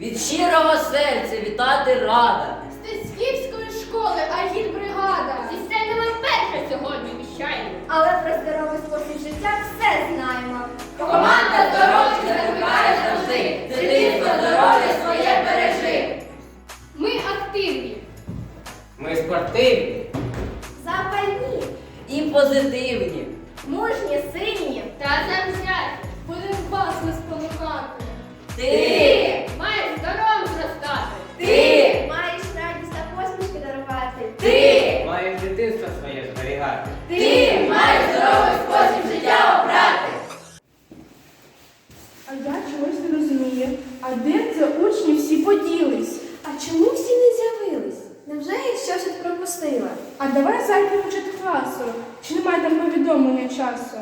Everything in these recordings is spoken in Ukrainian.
Від щирого серця вітати рада. З Тисківської школи агітбригада. Зі сцени ми вперше сьогодні віщаємо. Але про здоровий спосіб життя все знаємо. Команда здоров'я пропустила? А давай зайдемо в класу. Чи немає там повідомлення часу?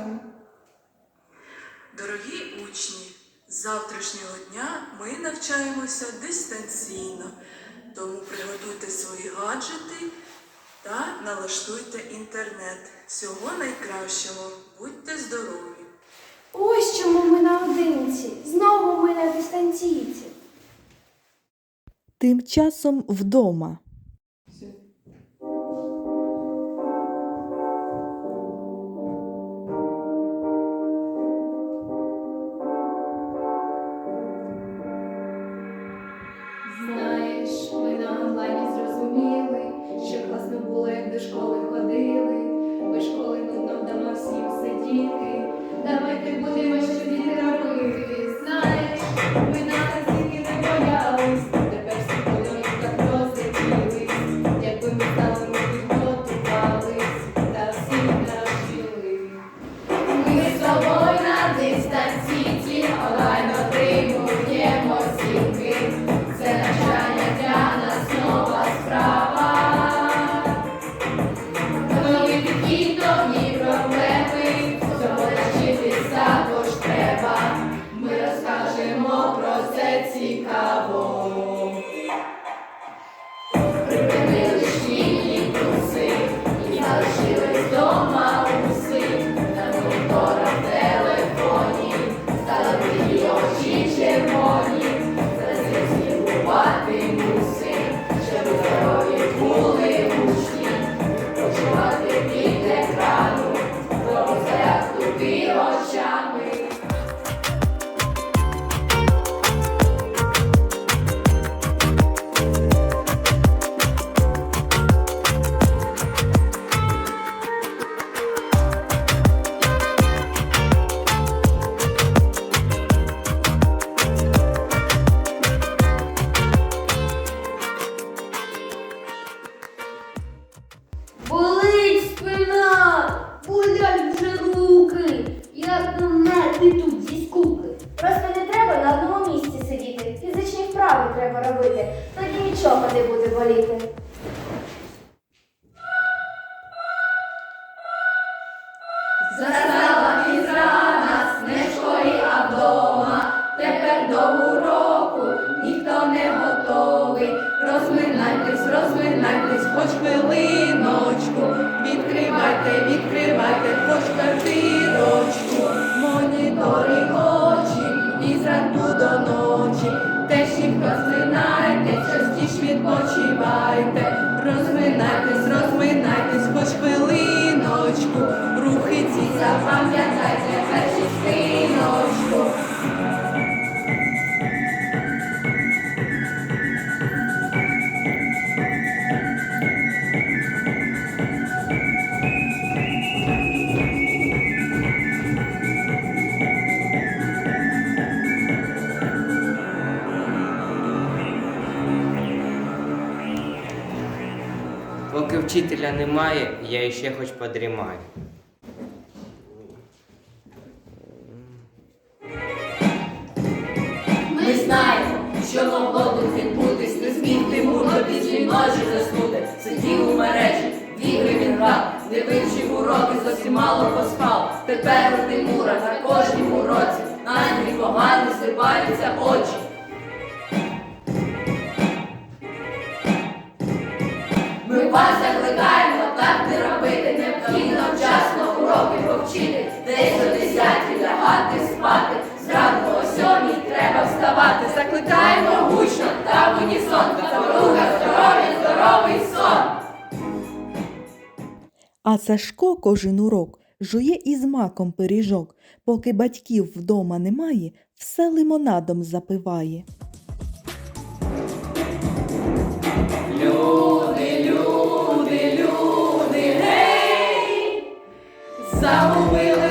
Дорогі учні, з завтрашнього дня ми навчаємося дистанційно, тому приготуйте свої гаджети та налаштуйте інтернет. Всього найкращого. Будьте здорові! Ось чому ми наодинці. Знову ми на дистанційці. Тим часом вдома. Тут зі скуки. Просто не треба на одному місці сидіти. Фізичні вправи треба робити. Тоді нічого не буде боліти. Застала фізра нас не в а вдома. Тепер до уроку ніхто не готовий. Розминайтесь, розминайтесь, хоч хвилиночку. Теж їх розминайте, частіше відпочивайте. Розминайтесь, розминайтесь, Вчителя немає, я іще хоч подрімаю. Ми знаємо, що могло тут відбутись, не зміг Тимур до пізньої ночі заснути, сидів у мережі, в ігри він грав, не вивчив уроки, зовсім мало поспав. Тепер у Тимура на кожнім уроці, на Андрій погано сипаються очі. А Сашко кожен урок жує із маком пиріжок, поки батьків вдома немає, все лимонадом запиває. Люди, люди, люди, гей! Загубили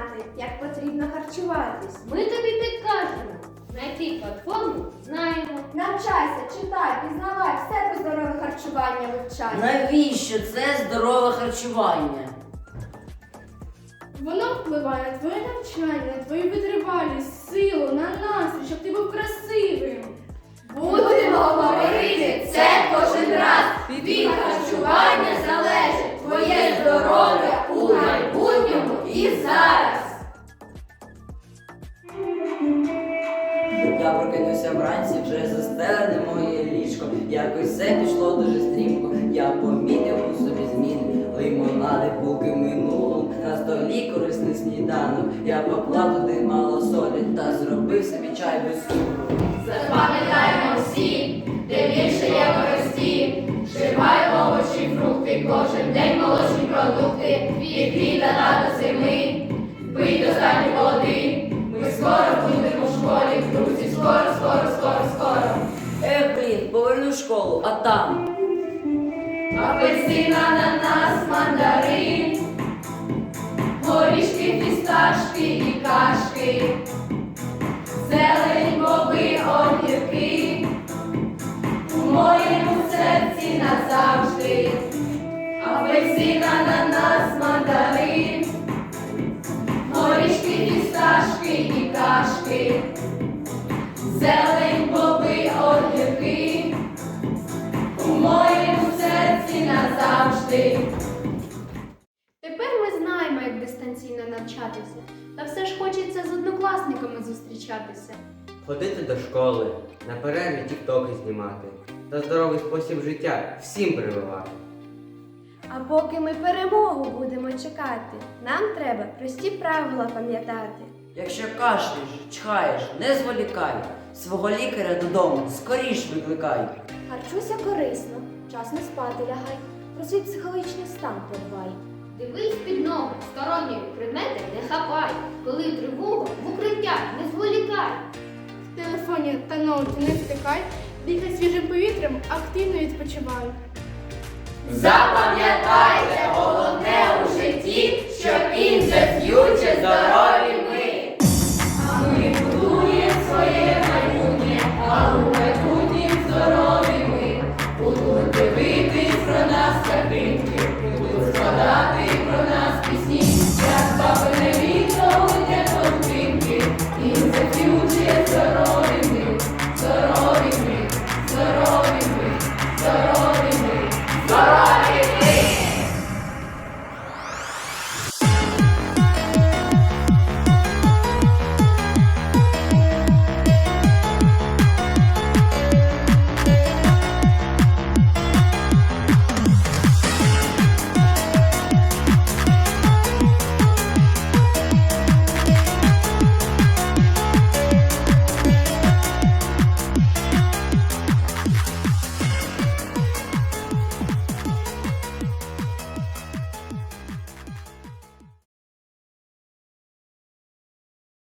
знати, як потрібно харчуватись. Ми тобі підкажемо. Знайти платформу знаємо. Навчайся, читай, пізнавай, все про здорове харчування вивчай. Навіщо це здорове харчування? Воно впливає на твоє навчання, на твою витривалість, силу, вже застелене моє ліжко. Якось все пішло дуже стрімко. Я помітив у собі зміни. Лимонади, булки в минулому. На столі корисний сніданок. Я поклав туди мало солі та зробив собі чай без цукру. Запам'ятаємо всі, де більше є користі. Вживай овочі, фрукти, кожен день молочні продукти. Від та до зими. Пий достатньо води. Ми скоро Апельсин, ананас, мандарин, горішки, фісташки і кашки, зелень, боби, огірки, у моєму серці назавжди. Апельсин, ананас, мандарин, все з однокласниками зустрічатися. Ходити до школи, на перерві тіктоки знімати та здоровий спосіб життя всім прививати. А поки ми перемогу будемо чекати, нам треба прості правила пам'ятати. Якщо кашляєш, чхаєш, не зволікай. Свого лікаря додому скоріш викликай. Харчуйся корисно, час не спати лягай, про свій психологічний стан подбай. Дивись під ноги, сторонні предмети не хапай, коли тривога в укриття не зволікай. В телефоні та ноуті не втикай, дихай свіжим повітрям, активно відпочивай. Запам'ятайте головне у житті, що in the future здорові ми. А ми будуємо своє майбутнє.